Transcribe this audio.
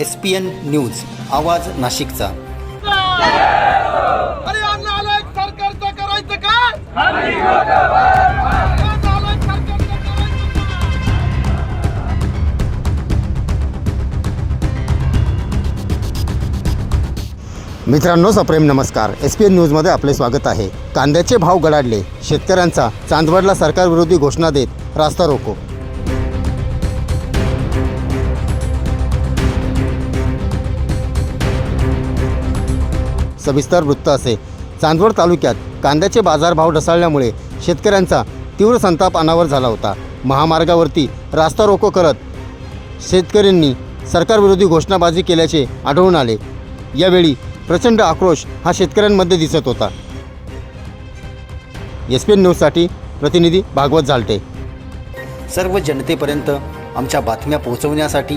S P N news आवाज नाशिकचा? मित्रांनो सप्रेम नमस्कार. एस पी एन न्यूजमध्ये आपले स्वागत आहे. कांद्याचे भाव गडाडले. शेतकऱ्यांचा चांदवडला सरकारविरोधी घोषणा देत रास्ता रोको. सविस्तर वृत्त असे. चांदवड तालुक्यात कांद्याचे बाजारभाव ढसाळल्यामुळे शेतकऱ्यांचा तीव्र संताप अनावर झाला होता. महामार्गावरती रास्ता रोको करत शेतकऱ्यांनी सरकारविरोधी घोषणाबाजी केल्याचे आढळून आले. यावेळी प्रचंड आक्रोश हा शेतकऱ्यांमध्ये दिसत होता. एस पी एन न्यूजसाठी प्रतिनिधी भागवत झालटे. सर्व जनतेपर्यंत आमच्या बातम्या पोहोचवण्यासाठी